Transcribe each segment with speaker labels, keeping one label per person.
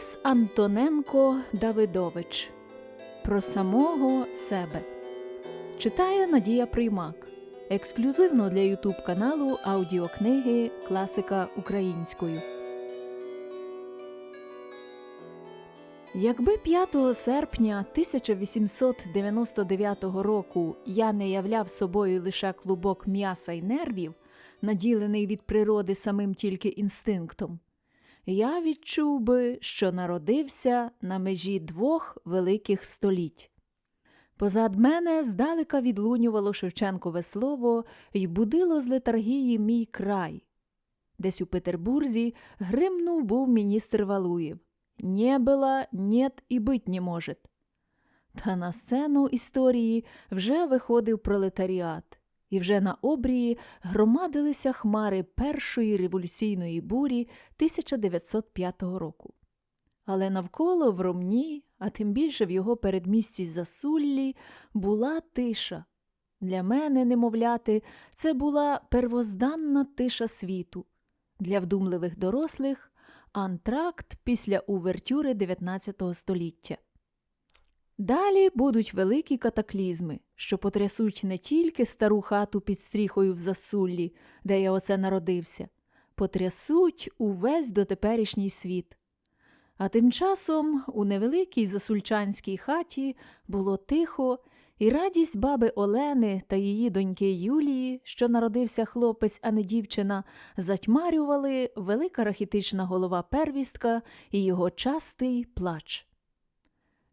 Speaker 1: Борис Антоненко Давидович Про самого себе читає Надія Приймак. Ексклюзивно для Ютуб каналу аудіокниги Класика українською. Якби 5 серпня 1899 року я не являв собою лише клубок м'яса й нервів, наділений від природи самим тільки інстинктом, я відчув би, що народився на межі двох великих століть. Позад мене здалека відлунювало Шевченкове слово й будило з летаргії мій край. Десь у Петербурзі гримнув був міністр Валуєв. Не было, нет і бить не может. Та на сцену історії вже виходив пролетаріат, і вже на обрії громадилися хмари першої революційної бурі 1905 року. Але навколо в Ромні, а тим більше в його передмісті Засуллі, була тиша. Для мене, немовляти, це була первозданна тиша світу. Для вдумливих дорослих антракт після увертюри 19 століття. Далі будуть великі катаклізми, що потрясуть не тільки стару хату під стріхою в засуллі, де я оце народився, потрясуть увесь дотеперішній світ. А тим часом у невеликій засульчанській хаті було тихо, і радість баби Олени та її доньки Юлії, що народився хлопець, а не дівчина, затьмарювали велика рахітична голова первістка і його частий плач.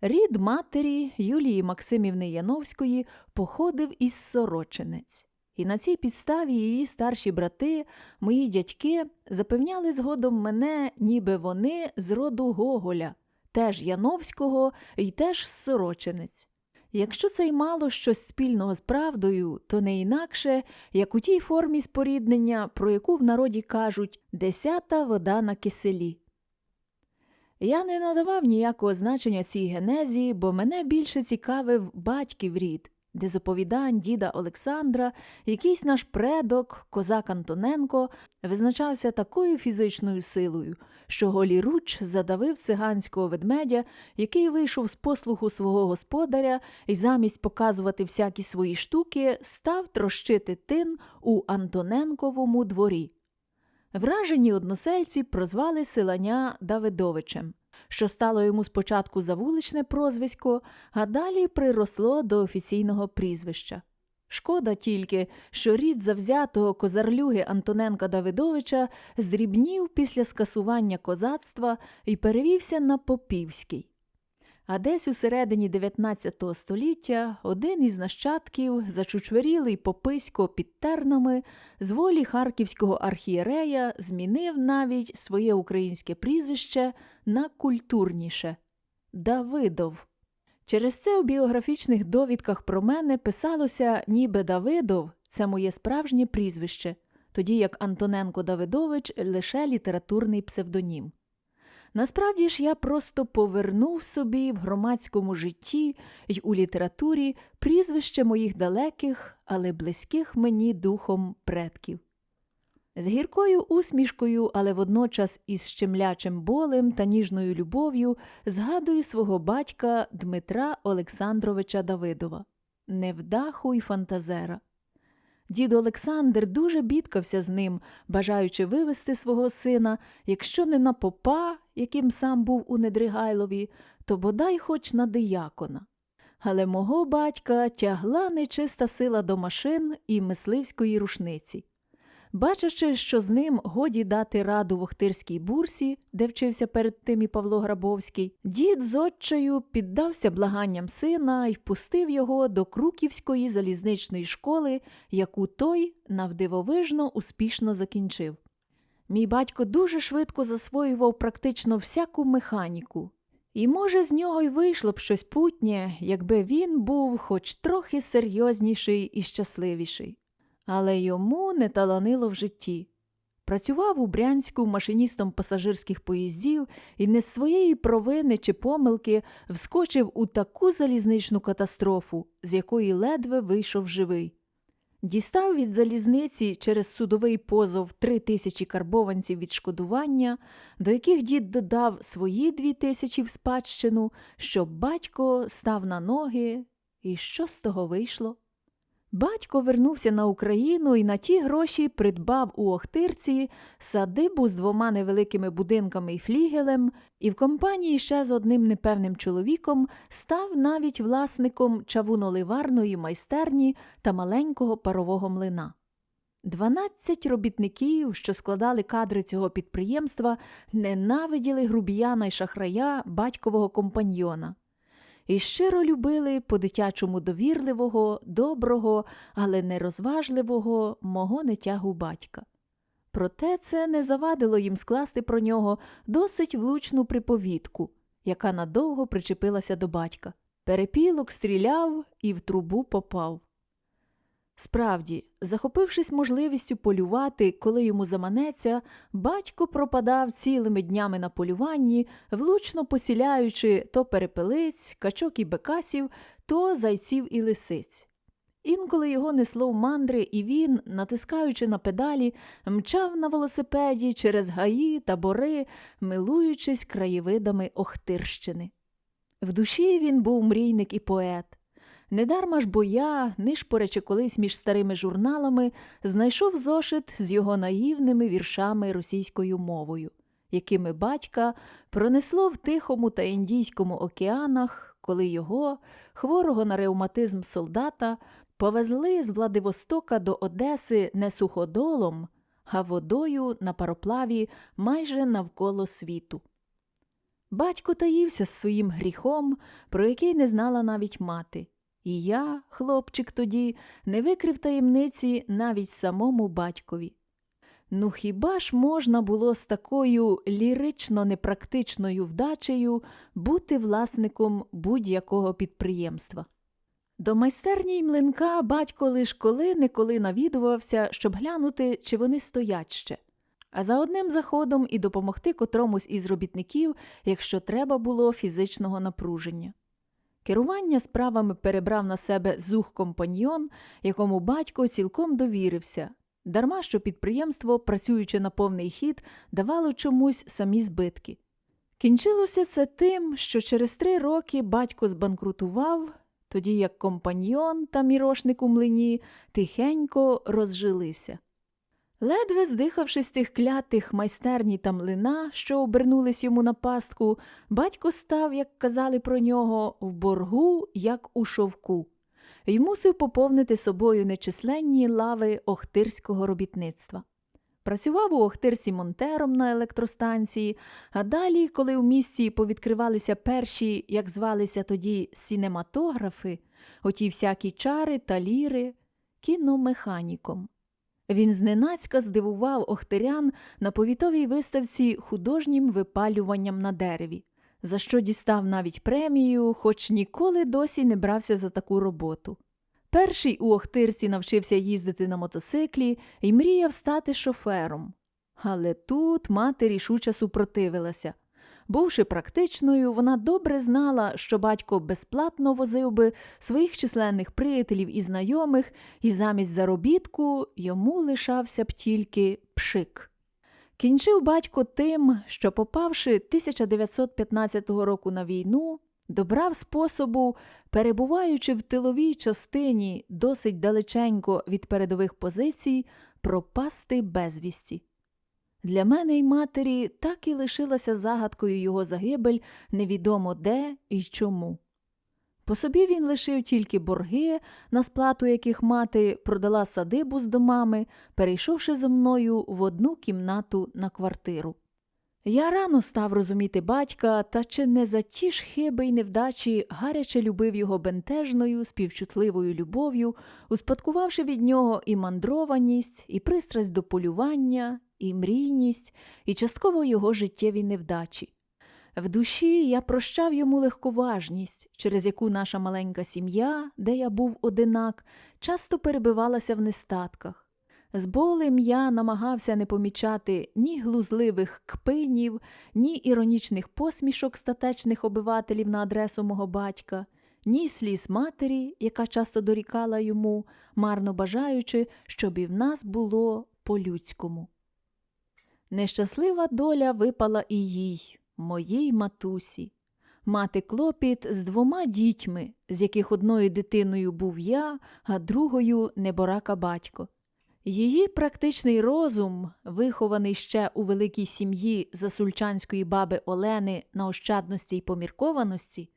Speaker 1: Рід матері Юлії Максимівни Яновської походив із сорочинець, і на цій підставі її старші брати, мої дядьки, запевняли згодом мене, ніби вони з роду Гоголя, теж Яновського і теж сорочинець. Якщо це й мало щось спільного з правдою, то не інакше, як у тій формі споріднення, про яку в народі кажуть десята вода на киселі. Я не надавав ніякого значення цій генезі, бо мене більше цікавив батьків рід, де з оповідань діда Олександра якийсь наш предок, козак Антоненко, визначався такою фізичною силою, що голіруч задавив циганського ведмедя, який вийшов з послуху свого господаря і замість показувати всякі свої штуки, став трощити тин у Антоненковому дворі. Вражені односельці прозвали селаня Давидовичем, що стало йому спочатку за вуличне прозвисько, а далі приросло до офіційного прізвища. Шкода тільки, що рід завзятого козарлюги Антоненка Давидовича здрібнів після скасування козацтва і перевівся на Попівський. А десь у середині 19 століття один із нащадків, зачучверілий пописько під тернами, з волі харківського архієрея змінив навіть своє українське прізвище на культурніше Давидов. Через це у біографічних довідках про мене писалося, ніби Давидов це моє справжнє прізвище, тоді як Антоненко Давидович лише літературний псевдонім. Насправді ж я просто повернув собі в громадському житті й у літературі прізвище моїх далеких, але близьких мені духом предків. З гіркою усмішкою, але водночас із щемлячим болем та ніжною любов'ю згадую свого батька Дмитра Олександровича Давидова, невдаху й фантазера. Дід Олександр дуже бідкався з ним, бажаючи вивести свого сина, якщо не на попа, яким сам був у Недригайлові, то бодай хоч на диякона. Але мого батька тягла нечиста сила до машин і мисливської рушниці. Бачачи, що з ним годі дати раду в Охтирській бурсі, де вчився перед тим і Павло Грабовський, дід з отчею піддався благанням сина і впустив його до Круківської залізничної школи, яку той навдивовижно успішно закінчив. Мій батько дуже швидко засвоював практично всяку механіку, і, може, з нього й вийшло б щось путнє, якби він був хоч трохи серйозніший і щасливіший але йому не таланило в житті. Працював у Брянську машиністом пасажирських поїздів і не з своєї провини чи помилки вскочив у таку залізничну катастрофу, з якої ледве вийшов живий. Дістав від залізниці через судовий позов три тисячі карбованців відшкодування, до яких дід додав свої дві тисячі в спадщину, щоб батько став на ноги. І що з того вийшло? Батько вернувся на Україну і на ті гроші придбав у Охтирці садибу з двома невеликими будинками і флігелем, і в компанії ще з одним непевним чоловіком став навіть власником чавуноливарної майстерні та маленького парового млина. Дванадцять робітників, що складали кадри цього підприємства, ненавиділи грубіяна й шахрая батькового компаньйона і щиро любили по-дитячому довірливого, доброго, але нерозважливого мого нетягу батька. Проте це не завадило їм скласти про нього досить влучну приповідку, яка надовго причепилася до батька. Перепілок стріляв і в трубу попав. Справді, захопившись можливістю полювати, коли йому заманеться, батько пропадав цілими днями на полюванні, влучно посіляючи то перепелиць, качок і бекасів, то зайців і лисиць. Інколи його несло в мандри, і він, натискаючи на педалі, мчав на велосипеді через гаї та бори, милуючись краєвидами Охтирщини. В душі він був мрійник і поет. Недарма ж бо я, нишпорячи колись між старими журналами, знайшов зошит з його наївними віршами російською мовою, якими батька пронесло в Тихому та Індійському океанах, коли його, хворого на ревматизм солдата, повезли з Владивостока до Одеси не суходолом, а водою на пароплаві майже навколо світу. Батько таївся з своїм гріхом, про який не знала навіть мати. І я, хлопчик тоді, не викрив таємниці навіть самому батькові. Ну хіба ж можна було з такою лірично непрактичною вдачею бути власником будь-якого підприємства? До майстерні й млинка батько лиш коли неколи навідувався, щоб глянути, чи вони стоять ще, а за одним заходом і допомогти котромусь із робітників, якщо треба було фізичного напруження. Керування справами перебрав на себе зух компаньйон, якому батько цілком довірився, дарма що підприємство, працюючи на повний хід, давало чомусь самі збитки. Кінчилося це тим, що через три роки батько збанкрутував, тоді як компаньйон та мірошник у млині тихенько розжилися. Ледве здихавшись тих клятих майстерні та млина, що обернулись йому на пастку, батько став, як казали про нього, в боргу, як у шовку, й мусив поповнити собою нечисленні лави охтирського робітництва. Працював у Охтирці монтером на електростанції, а далі, коли в місті повідкривалися перші, як звалися тоді, сінематографи, оті всякі чари та ліри, кіномеханіком. Він зненацька здивував охтирян на повітовій виставці художнім випалюванням на дереві, за що дістав навіть премію, хоч ніколи досі не брався за таку роботу. Перший у Охтирці навчився їздити на мотоциклі і мріяв стати шофером. Але тут мати рішуче супротивилася. Бувши практичною, вона добре знала, що батько безплатно возив би своїх численних приятелів і знайомих, і замість заробітку йому лишався б тільки пшик. Кінчив батько тим, що, попавши 1915 року на війну, добрав способу, перебуваючи в тиловій частині досить далеченько від передових позицій, пропасти безвісті. Для мене й матері так і лишилася загадкою його загибель невідомо де і чому. По собі він лишив тільки борги, на сплату яких мати продала садибу з домами, перейшовши зо мною в одну кімнату на квартиру. Я рано став розуміти батька, та чи не за ті ж хиби й невдачі гаряче любив його бентежною, співчутливою любов'ю, успадкувавши від нього і мандрованість, і пристрасть до полювання, і мрійність, і частково його життєві невдачі. В душі я прощав йому легковажність, через яку наша маленька сім'я, де я був одинак, часто перебивалася в нестатках. З болем я намагався не помічати ні глузливих кпинів, ні іронічних посмішок статечних обивателів на адресу мого батька, ні сліз матері, яка часто дорікала йому, марно бажаючи, щоб і в нас було по-людському. Нещаслива доля випала і їй, моїй матусі. Мати клопіт з двома дітьми, з яких одною дитиною був я, а другою неборака батько. Її практичний розум, вихований ще у великій сім'ї засульчанської баби Олени на ощадності й поміркованості,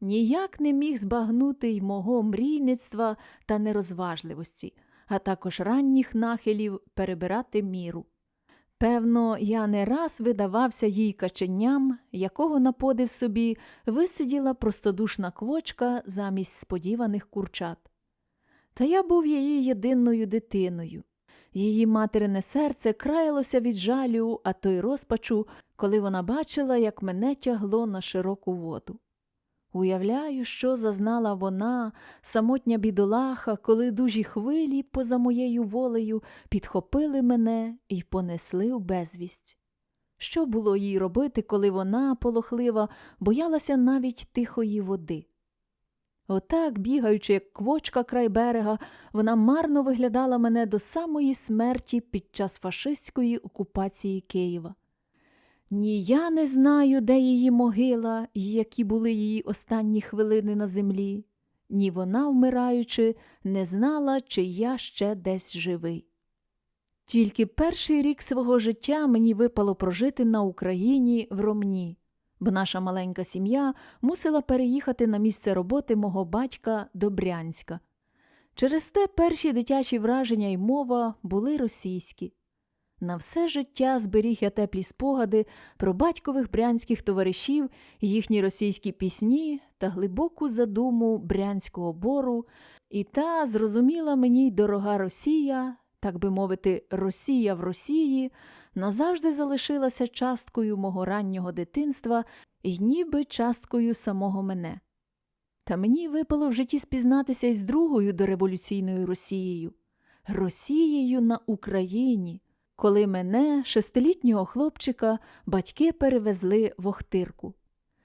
Speaker 1: ніяк не міг збагнути й мого мрійництва та нерозважливості, а також ранніх нахилів перебирати міру. Певно, я не раз видавався їй каченням, якого на подив собі висиділа простодушна квочка замість сподіваних курчат. Та я був її єдиною дитиною. Її материне серце краялося від жалю, а то й розпачу, коли вона бачила, як мене тягло на широку воду. Уявляю, що зазнала вона, самотня бідолаха, коли дужі хвилі, поза моєю волею, підхопили мене і понесли у безвість. Що було їй робити, коли вона, полохлива, боялася навіть тихої води? Отак, бігаючи, як квочка край берега, вона марно виглядала мене до самої смерті під час фашистської окупації Києва. Ні я не знаю, де її могила і які були її останні хвилини на землі, ні вона, вмираючи, не знала, чи я ще десь живий. Тільки перший рік свого життя мені випало прожити на Україні в Ромні, бо наша маленька сім'я мусила переїхати на місце роботи мого батька до Брянська. Через те перші дитячі враження й мова були російські. На все життя зберіг я теплі спогади про батькових брянських товаришів, їхні російські пісні та глибоку задуму брянського бору, і та зрозуміла мені й дорога Росія, так би мовити, Росія в Росії, назавжди залишилася часткою мого раннього дитинства і ніби часткою самого мене. Та мені випало в житті спізнатися із другою дореволюційною Росією Росією на Україні коли мене, шестилітнього хлопчика, батьки перевезли в Охтирку.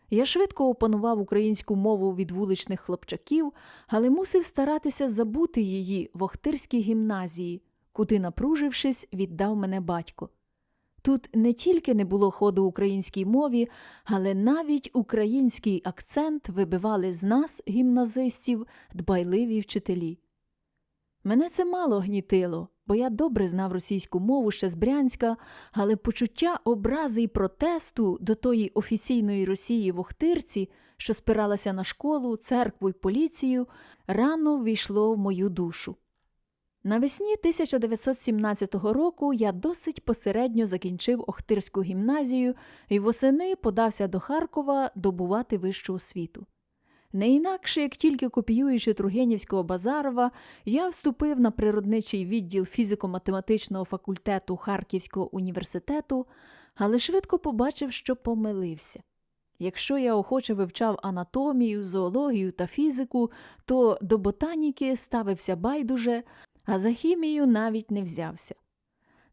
Speaker 1: Я швидко опанував українську мову від вуличних хлопчаків, але мусив старатися забути її в Охтирській гімназії, куди, напружившись, віддав мене батько. Тут не тільки не було ходу українській мові, але навіть український акцент вибивали з нас, гімназистів, дбайливі вчителі. Мене це мало гнітило, бо я добре знав російську мову ще з Брянська, але почуття образи й протесту до тої офіційної Росії в Охтирці, що спиралася на школу, церкву й поліцію, рано ввійшло в мою душу. Навесні 1917 року я досить посередньо закінчив Охтирську гімназію і восени подався до Харкова добувати вищу освіту. Не інакше, як тільки копіюючи Тургенівського Базарова, я вступив на природничий відділ фізико-математичного факультету Харківського університету, але швидко побачив, що помилився. Якщо я охоче вивчав анатомію, зоологію та фізику, то до ботаніки ставився байдуже, а за хімію навіть не взявся.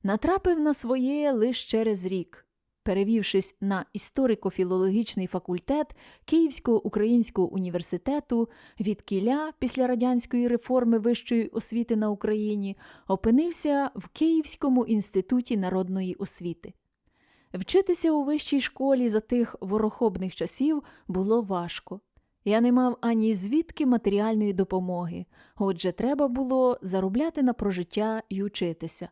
Speaker 1: Натрапив на своє лише через рік перевівшись на історико-філологічний факультет Київського українського університету, від кіля після радянської реформи вищої освіти на Україні, опинився в Київському інституті народної освіти. Вчитися у вищій школі за тих ворохобних часів було важко. Я не мав ані звідки матеріальної допомоги, отже, треба було заробляти на прожиття і учитися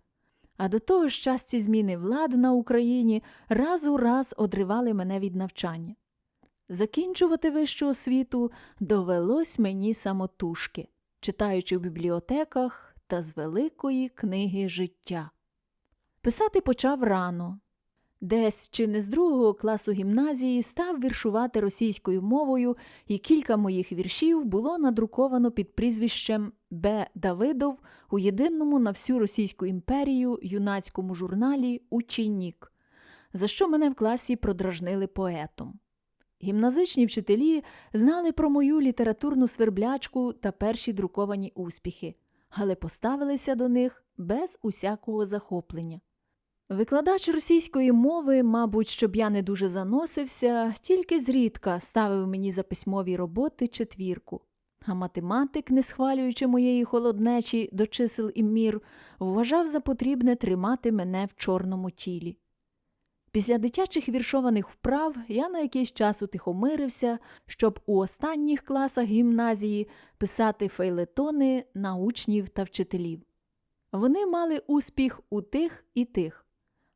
Speaker 1: а до того ж часті зміни влади на Україні раз у раз одривали мене від навчання. Закінчувати вищу освіту довелось мені самотужки, читаючи в бібліотеках та з великої книги життя. Писати почав рано. Десь чи не з другого класу гімназії став віршувати російською мовою, і кілька моїх віршів було надруковано під прізвищем Б. Давидов у єдиному на всю Російську імперію юнацькому журналі Учінік, за що мене в класі продражнили поетом. Гімназичні вчителі знали про мою літературну сверблячку та перші друковані успіхи, але поставилися до них без усякого захоплення. Викладач російської мови, мабуть, щоб я не дуже заносився, тільки зрідка ставив мені за письмові роботи четвірку. А математик, не схвалюючи моєї холоднечі до чисел і мір, вважав за потрібне тримати мене в чорному тілі. Після дитячих віршованих вправ я на якийсь час утихомирився, щоб у останніх класах гімназії писати фейлетони на учнів та вчителів. Вони мали успіх у тих і тих.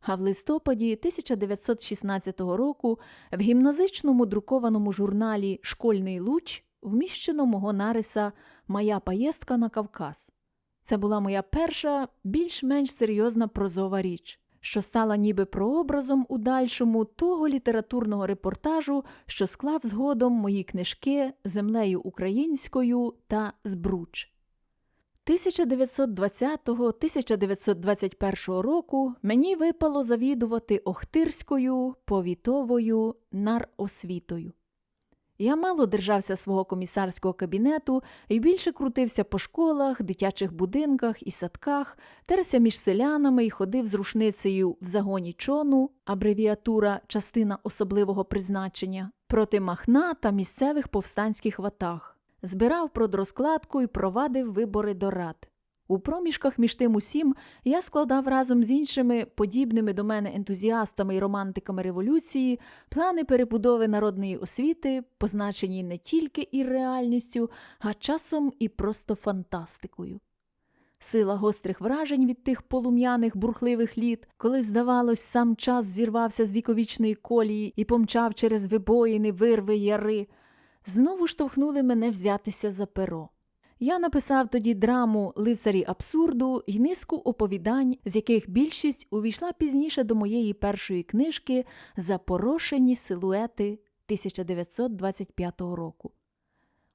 Speaker 1: А в листопаді 1916 року в гімназичному друкованому журналі Школьний луч вміщено мого нариса Моя поїздка на Кавказ. Це була моя перша, більш-менш серйозна прозова річ, що стала ніби прообразом у дальшому того літературного репортажу, що склав згодом мої книжки землею українською та Збруч. 1920-1921 року мені випало завідувати Охтирською повітовою наросвітою. Я мало держався свого комісарського кабінету і більше крутився по школах, дитячих будинках і садках, терся між селянами і ходив з рушницею в загоні чону, абревіатура частина особливого призначення, проти махна та місцевих повстанських ватаг збирав продрозкладку і провадив вибори до рад. У проміжках між тим усім я складав разом з іншими подібними до мене ентузіастами і романтиками революції плани перебудови народної освіти, позначені не тільки і реальністю, а часом і просто фантастикою. Сила гострих вражень від тих полум'яних бурхливих літ, коли, здавалось, сам час зірвався з віковічної колії і помчав через вибоїни, вирви, яри знову штовхнули мене взятися за перо. Я написав тоді драму Лицарі абсурду і низку оповідань, з яких більшість увійшла пізніше до моєї першої книжки Запорошені силуети 1925 року.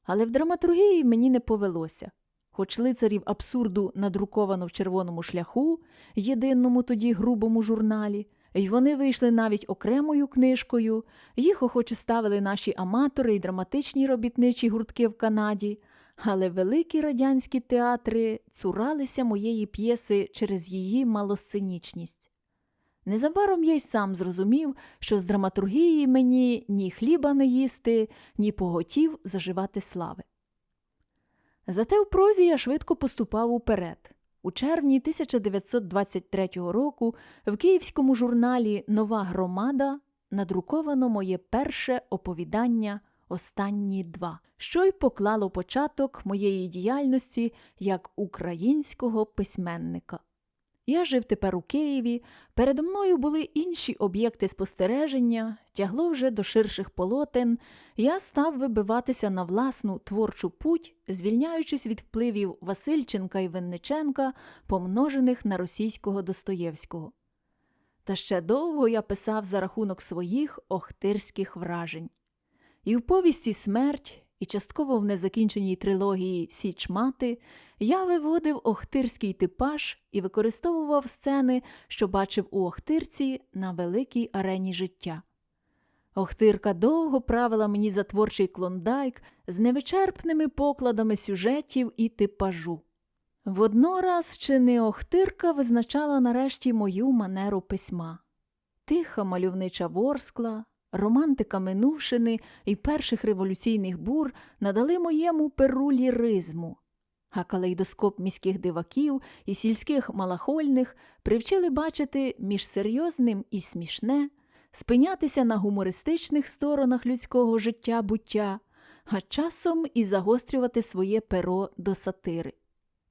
Speaker 1: Але в драматургії мені не повелося. Хоч лицарів абсурду надруковано в червоному шляху, єдиному тоді грубому журналі, й вони вийшли навіть окремою книжкою, їх охоче ставили наші аматори і драматичні робітничі гуртки в Канаді, але великі радянські театри цуралися моєї п'єси через її малосценічність. Незабаром я й сам зрозумів, що з драматургії мені ні хліба не їсти, ні поготів заживати слави. Зате в прозі я швидко поступав уперед. У червні 1923 року в київському журналі Нова громада надруковано моє перше оповідання Останні два, що й поклало початок моєї діяльності як українського письменника. Я жив тепер у Києві, передо мною були інші об'єкти спостереження, тягло вже до ширших полотен, я став вибиватися на власну творчу путь, звільняючись від впливів Васильченка і Винниченка, помножених на російського Достоєвського. Та ще довго я писав за рахунок своїх охтирських вражень. І в повісті смерть, і частково в незакінченій трилогії Січ мати я виводив охтирський типаж і використовував сцени, що бачив у Охтирці на великій арені життя. Охтирка довго правила мені за творчий клондайк з невичерпними покладами сюжетів і типажу. Воднораз чи не Охтирка визначала нарешті мою манеру письма. Тиха мальовнича ворскла, романтика минувшини і перших революційних бур надали моєму перу ліризму, а калейдоскоп міських диваків і сільських малахольних привчили бачити між серйозним і смішне, спинятися на гумористичних сторонах людського життя буття, а часом і загострювати своє перо до сатири.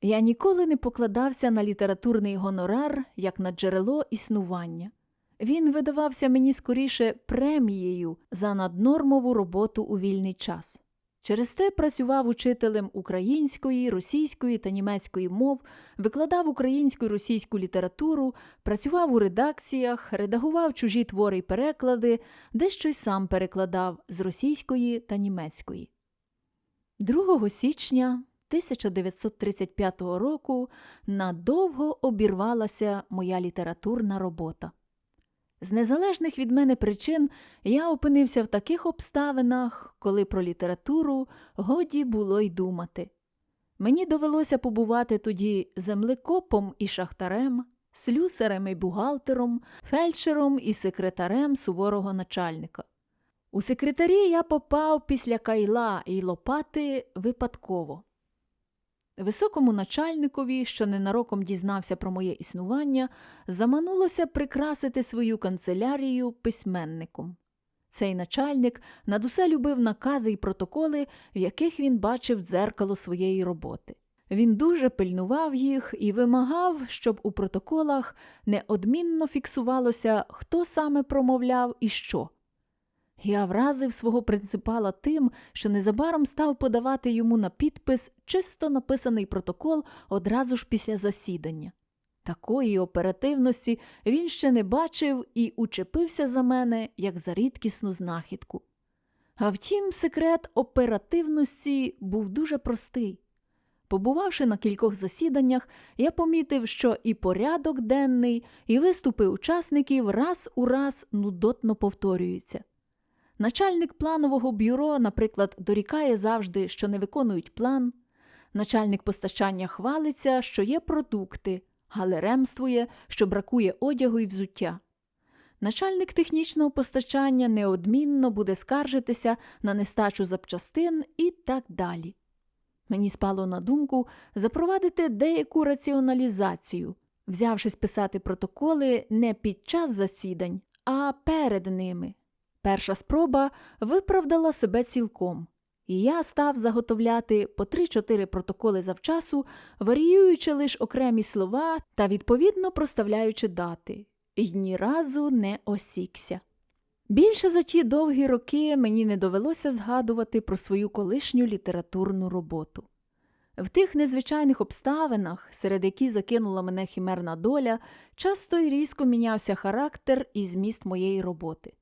Speaker 1: Я ніколи не покладався на літературний гонорар як на джерело існування. Він видавався мені скоріше премією за наднормову роботу у вільний час. Через те працював учителем української, російської та німецької мов, викладав українську і російську літературу, працював у редакціях, редагував чужі твори й переклади, дещо й сам перекладав з російської та німецької. 2 січня 1935 року надовго обірвалася моя літературна робота. З незалежних від мене причин я опинився в таких обставинах, коли про літературу годі було й думати. Мені довелося побувати тоді землекопом і шахтарем, слюсарем і бухгалтером, фельдшером і секретарем суворого начальника. У секретарі я попав після кайла і лопати випадково. Високому начальникові, що ненароком дізнався про моє існування, заманулося прикрасити свою канцелярію письменником. Цей начальник над усе любив накази й протоколи, в яких він бачив дзеркало своєї роботи. Він дуже пильнував їх і вимагав, щоб у протоколах неодмінно фіксувалося, хто саме промовляв і що. Я вразив свого принципала тим, що незабаром став подавати йому на підпис чисто написаний протокол одразу ж після засідання. Такої оперативності він ще не бачив і учепився за мене, як за рідкісну знахідку. А втім, секрет оперативності був дуже простий. Побувавши на кількох засіданнях, я помітив, що і порядок денний, і виступи учасників раз у раз нудотно повторюються. Начальник планового бюро, наприклад, дорікає завжди, що не виконують план. Начальник постачання хвалиться, що є продукти, але ремствує, що бракує одягу і взуття. Начальник технічного постачання неодмінно буде скаржитися на нестачу запчастин і так далі. Мені спало на думку запровадити деяку раціоналізацію, взявшись писати протоколи не під час засідань, а перед ними. Перша спроба виправдала себе цілком, і я став заготовляти по 3-4 протоколи завчасу, варіюючи лише окремі слова та відповідно проставляючи дати, і ні разу не осікся. Більше за ті довгі роки мені не довелося згадувати про свою колишню літературну роботу. В тих незвичайних обставинах, серед яких закинула мене хімерна доля, часто й різко мінявся характер і зміст моєї роботи.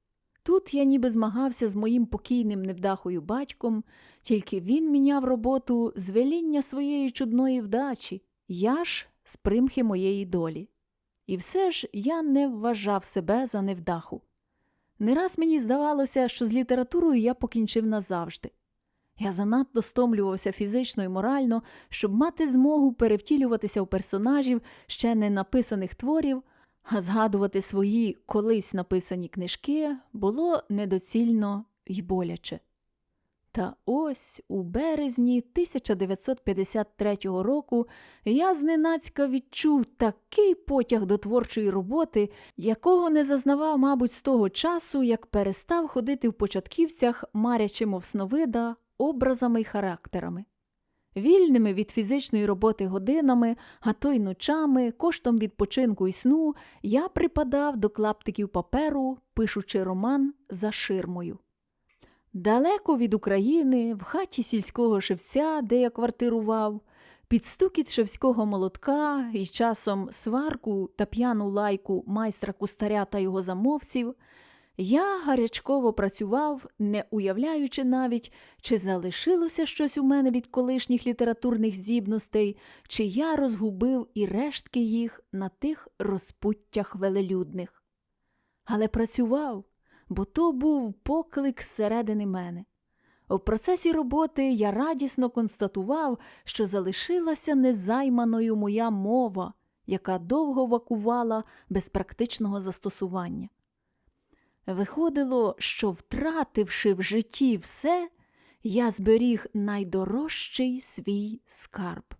Speaker 1: Тут я ніби змагався з моїм покійним невдахою батьком, тільки він міняв роботу з веління своєї чудної вдачі, я ж з примхи моєї долі. І все ж я не вважав себе за невдаху. Не раз мені здавалося, що з літературою я покінчив назавжди. Я занадто стомлювався фізично і морально, щоб мати змогу перевтілюватися в персонажів ще не написаних творів, згадувати свої колись написані книжки було недоцільно й боляче. Та ось у березні 1953 року я зненацька відчув такий потяг до творчої роботи, якого не зазнавав, мабуть, з того часу, як перестав ходити в початківцях, марячи, мов сновида, образами й характерами. Вільними від фізичної роботи годинами, а то й ночами, коштом відпочинку і сну, я припадав до клаптиків паперу, пишучи роман за ширмою. Далеко від України, в хаті сільського шевця, де я квартирував, під стукіт шевського молотка і часом сварку та п'яну лайку майстра кустаря та його замовців, я гарячково працював, не уявляючи навіть, чи залишилося щось у мене від колишніх літературних здібностей, чи я розгубив і рештки їх на тих розпуттях велелюдних. Але працював, бо то був поклик зсередини мене. У процесі роботи я радісно констатував, що залишилася незайманою моя мова, яка довго вакувала без практичного застосування. Виходило, що, втративши в житті все, я зберіг найдорожчий свій скарб.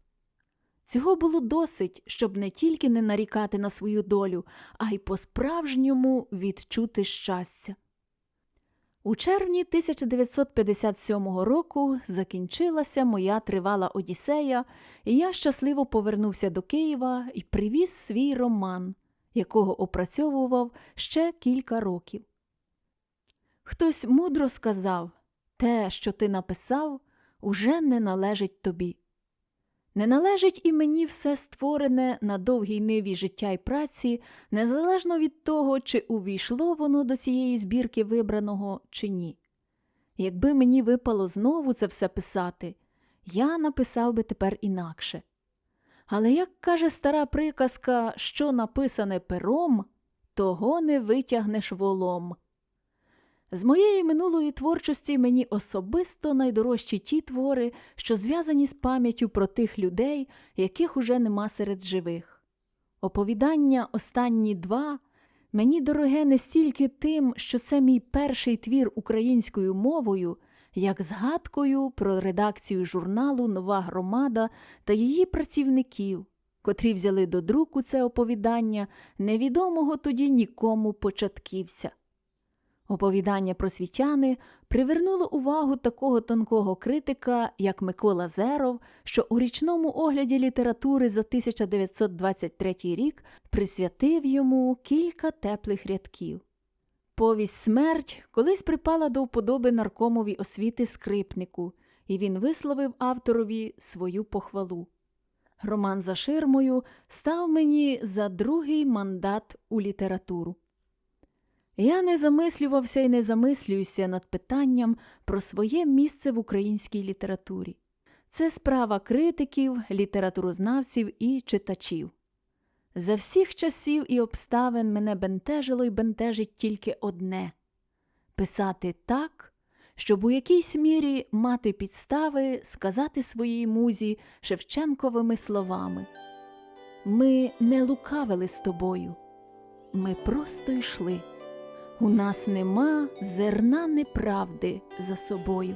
Speaker 1: Цього було досить, щоб не тільки не нарікати на свою долю, а й по-справжньому відчути щастя. У червні 1957 року закінчилася моя тривала Одіссея, і я щасливо повернувся до Києва і привіз свій роман, якого опрацьовував ще кілька років. Хтось мудро сказав те, що ти написав, уже не належить тобі. Не належить і мені все створене на довгій ниві життя й праці, незалежно від того, чи увійшло воно до цієї збірки вибраного, чи ні. Якби мені випало знову це все писати, я написав би тепер інакше. Але як каже стара приказка, що написане пером, того не витягнеш волом. З моєї минулої творчості мені особисто найдорожчі ті твори, що зв'язані з пам'яттю про тих людей, яких уже нема серед живих. Оповідання останні два мені дороге не стільки тим, що це мій перший твір українською мовою, як згадкою про редакцію журналу Нова громада та її працівників, котрі взяли до друку це оповідання невідомого тоді нікому початківця. Оповідання просвітяни привернуло увагу такого тонкого критика, як Микола Зеров, що у річному огляді літератури за 1923 рік присвятив йому кілька теплих рядків. Повість Смерть колись припала до вподоби наркомові освіти скрипнику, і він висловив авторові свою похвалу. Роман за ширмою став мені за другий мандат у літературу. Я не замислювався і не замислююся над питанням про своє місце в українській літературі. Це справа критиків, літературознавців і читачів. За всіх часів і обставин мене бентежило і бентежить тільки одне писати так, щоб у якійсь мірі мати підстави сказати своїй музі Шевченковими словами. Ми не лукавили з тобою, ми просто йшли. У нас нема зерна неправди за собою.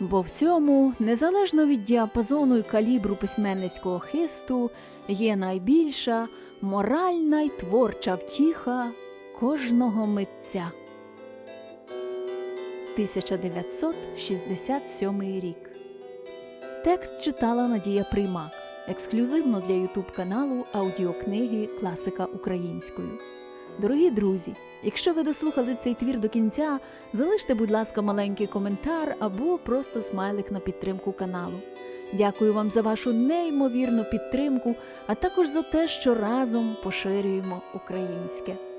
Speaker 1: Бо в цьому, незалежно від діапазону і калібру письменницького хисту, є найбільша моральна й творча втіха кожного митця. 1967 рік. Текст читала Надія Приймак ексклюзивно для Ютуб каналу аудіокниги Класика українською. Дорогі друзі, якщо ви дослухали цей твір до кінця, залиште, будь ласка, маленький коментар або просто смайлик на підтримку каналу. Дякую вам за вашу неймовірну підтримку, а також за те, що разом поширюємо українське.